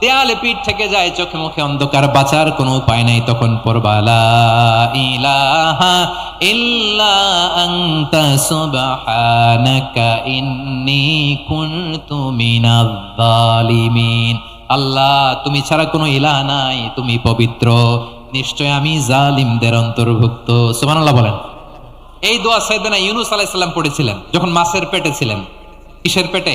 দেয়ালে পিঠ থেকে যায়, চোখে মুখে অন্ধকার, বাঁচার কোনো উপায় নাই। তখন পড়বা, লা ইলাহা ইল্লা আনতা সুবহানাকা ইন্নী কুনতু আল্লাহ, তুমি ছাড়া কোনো ইলাহ নাই, তুমি পবিত্র। নিশ্চয় আমি জালিমদের অন্তর্ভুক্ত। সুবহানাল্লাহ বলেন। এই দোয়া সাইদানা ইউনুস আলাইহিস সালাম পড়েছিলেন, যখন মাছের পেটে ছিলেন। কিসের পেটে?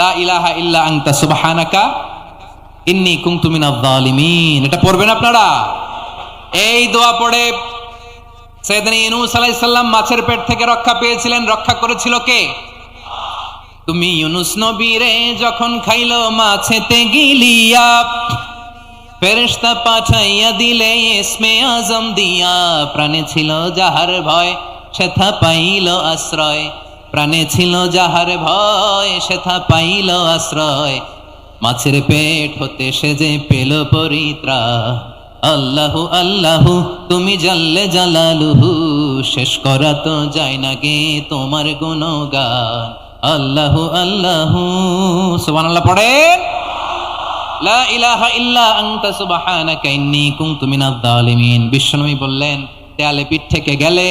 লা ইলাহা ইল্লা আনতা সুবহানাকা ইন্নী এটা পড়বেন আপনারা? এই দোয়া পড়ে সালাম মাছের পেট থেকে রক্ষা পেয়েছিলেন। রক্ষা করেছিল কে? তুমি ইউনুস নবীরে যখন খাইল মাছেতে গিলিয়া, ফেরেশতা পাঠাইয়া দিলে ইসমে আজম দিয়া, প্রাণে ছিল যাহার ভয়, সেথা পাইল আশ্রয়। প্রাণে ছিল যাহার ভয়, সেথা পাইল আশ্রয়। মাছের পেট হতে সে যে পেল পরিত্রা আল্লাহু আল্লাহু, তুমি জাল্লে জালালুহু, শেষ করা তো যায় না গে তোমার গুণগান। আল্লাহু আল্লাহু, সুবহানাল্লাহ পড়ে লা ইলাহা ইল্লা আনতা, সুবহানাকা ইন্নী কুনতু মিনাজ জালিমিন বিশ্বনবী বললেন, দেয়ালে পিঠ থেকে গেলে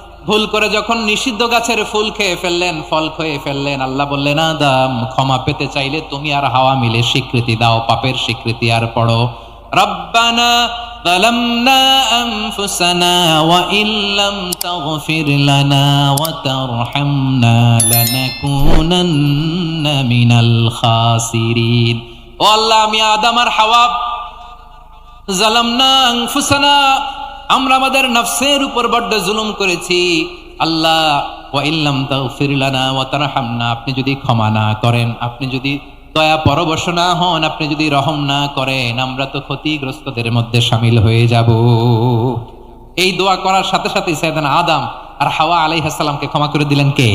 ভুল করে যখন নিষিদ্ধ গাছের ফুল খেয়ে ফেললেন ফল খেয়ে ফেললেন আল্লাহ বললেন আদম ক্ষমা পেতে চাইলে তুমি আর হাওয়া মিলে স্বীকৃতি দাও পাপের স্বীকৃতি আর পড়ো রব্বানা ظلمنا أنفسنا وإن لم تغفر لنا وترحمنا لنكونن من الخاسرين ও আল্লাহ আমি আদম আর হাওয়া জালামনা আনফুসানা আমরা আমাদের নফসের উপর বড্ড জুলুম করেছি। আল্লাহ ওয়া ইল্লাম তাগফির লানা ওয়া তারহামনা, আপনি যদি ক্ষমা না করেন, আপনি যদি দয়া পরবশ না হন, আপনি যদি রহম না করেন, আমরা তো ক্ষতিগ্রস্তদের মধ্যে সামিল হয়ে যাব। এই দোয়া করার সাথে সাথে সাইদানা আদাম আর হাওয়া আলাইহিস সালামকে ক্ষমা করে দিলেন কে?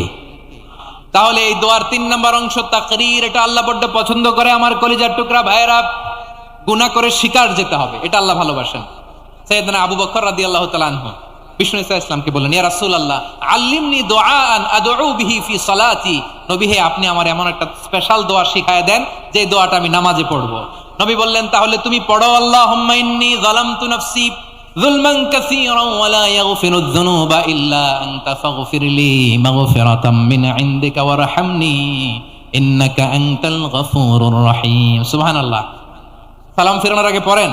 তাহলে এই দোয়ার তিন নম্বর অংশ তাকরির, এটা আল্লাহ বড্ড পছন্দ করে। আমার কলিজার টুকরা ভাইয়েরা, গুনাহ করে শিকার যেতে হবে। এটা আল্লাহ ভালোবাসেন। সৈয়দনা আবু বকর রাদি আল্লাহ তালানহ বিষ্ণু ইসা ইসলামকে বললেন, ইয়া রাসুল আল্লাহ আল্লিমনি আদৌ বিহি ফি সলাতি। নবী হে, আপনি আমার এমন একটা স্পেশাল দোয়া শিখায় দেন, যে দোয়াটা আমি নামাজে পড়ব। নবী বললেন, তাহলে তুমি পড়ো আল্লাহ হুম্মাইন্নি নাফসি যুনুবা ইল্লা আনতা ফাগফিরলি মাগফিরাতাম মিন ইনদিকা ইন্নাকা আনতাল গফুরুর রহিম। সুবহানাল্লাহ। সালাম আগে পড়েন।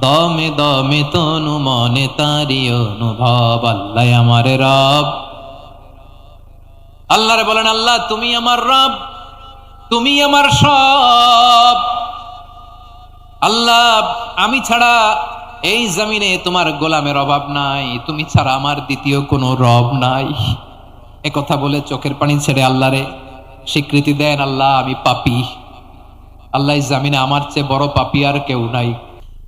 দমে দমে তনু মনে তারি অনুভব, আল্লাহ আমারে রব। আল্লাহরে বলেন, আল্লাহ, তুমি আমার রব, তুমি আমার সব। আল্লাহ, আমি ছাড়া এই জমিনে তোমার গোলামের অভাব নাই, তুমি ছাড়া আমার দ্বিতীয় কোনো রব নাই। এ কথা বলে চোখের পানি ছেড়ে আল্লাহরে স্বীকৃতি দেন, আল্লাহ, আমি পাপি। আল্লাহ জামিনে আমার চেয়ে বড় পাপি আর কেউ নাই।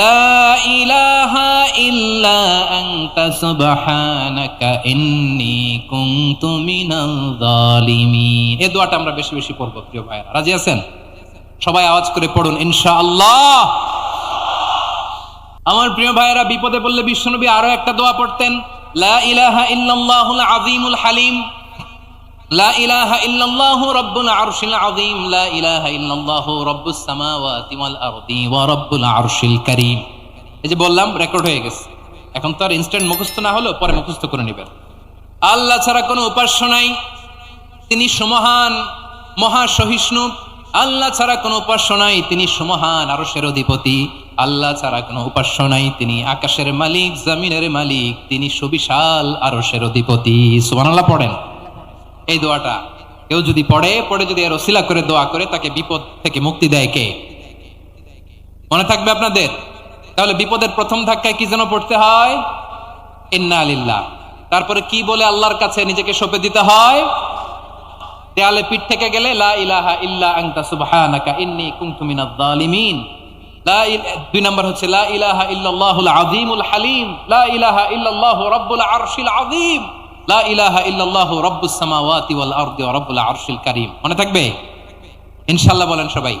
লা ইলাহা ইল্লা আনতা সুবহানাকা ইন্নী কুনতু মিনাল জালিমিন এই দোয়াটা আমরা বেশি বেশি পড়ব, প্রিয় ভাইরা রাজি আছেন? সবাই আওয়াজ করে পড়ুন, ইনশাআল্লাহ। আমার প্রিয় ভাইয়েরা, বিপদে পড়লে বিশ্বনবী আরও একটা দোয়া পড়তেন, লা ইলাহা ইল্লাল্লাহুল আযীমুল হালিম। লা নাই। তিনি সমহান মহা সহিষ্ণু আল্লাহ ছাড়া কোনো উপাস্য নাই। তিনি সমহান আরশের অধিপতি। আল্লাহ ছাড়া কোনো উপাস্য নাই। তিনি আকাশের মালিক, জমিনের মালিক। তিনি সুবিশাল আরশের অধিপতি। সুবহানাল্লাহ, পড়েন। এই দোয়াটা। কেউ যদি পড়ে পড়ে যদি এর ওসিলা করে দোয়া করে, তাকে বিপদ থেকে মুক্তি দেয় কে? মনে থাকবে আপনাদের? তাহলে বিপদের প্রথম ধাক্কায় কি যেন পড়তে হয়? তারপরে কি বলে আল্লাহর কাছে নিজেকে সঁপে দিতে হয়? দেয়ালে পিঠ থেকে গেলে, লা ইলাহা দুই নাম্বার হচ্ছে, লা ইলাহা ইল্লাল্লাহুল হালিম। লা ইলাহা রাব্বুল আরশিল আযীম। লা ইলাহা ইল্লাল্লাহ রব্বুস সামাওয়াতি ওয়াল আরদি ওয়া রব্বুল আরশিল কারীম। মনে থাকবে? ইনশাআল্লাহ বলেন সবাই।